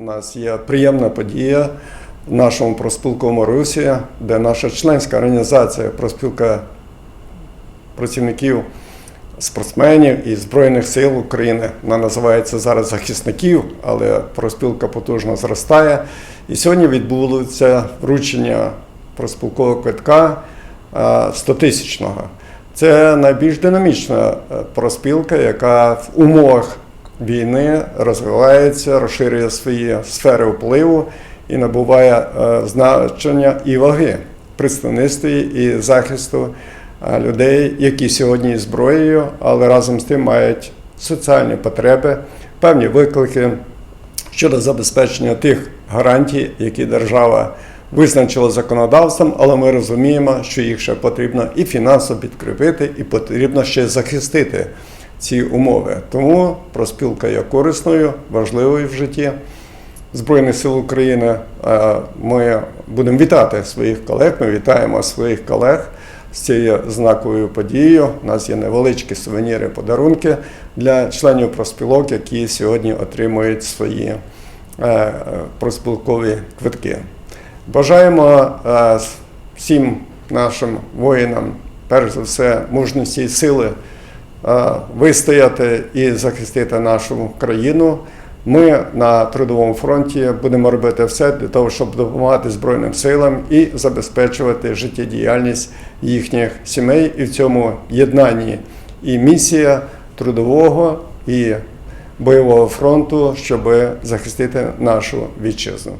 У нас є приємна подія в нашому проспілковому русі, де наша членська організація проспілка працівників спортсменів і Збройних сил України. Вона називається зараз захисників, але проспілка потужно зростає. І сьогодні відбулося вручення проспілкового квитка 100-тисячного. Це найбільш динамічна е, проспілка, яка в умовах війни розвивається, розширює свої сфери впливу і набуває е, значення і ваги представництві і захисту е, людей, які сьогодні зброєю, але разом з тим мають соціальні потреби, певні виклики щодо забезпечення тих гарантій, які держава визначила законодавством, але ми розуміємо, що їх ще потрібно і фінансово підкріпити, і потрібно ще захистити ці умови. Тому проспілка є корисною, важливою в житті. Збройних сил України ми будемо вітати своїх колег. Ми вітаємо своїх колег з цією знаковою подією. У нас є невеличкі сувеніри, подарунки для членів проспілок, які сьогодні отримують свої е, проспілкові квитки. Бажаємо е, всім нашим воїнам, перш за все, мужності і сили вистояти і захистити нашу країну. Ми на трудовому фронті будемо робити все для того, щоб допомагати Збройним силам і забезпечувати життєдіяльність їхніх сімей. І в цьому єднанні і місія трудового і бойового фронту, щоб захистити нашу вітчизну.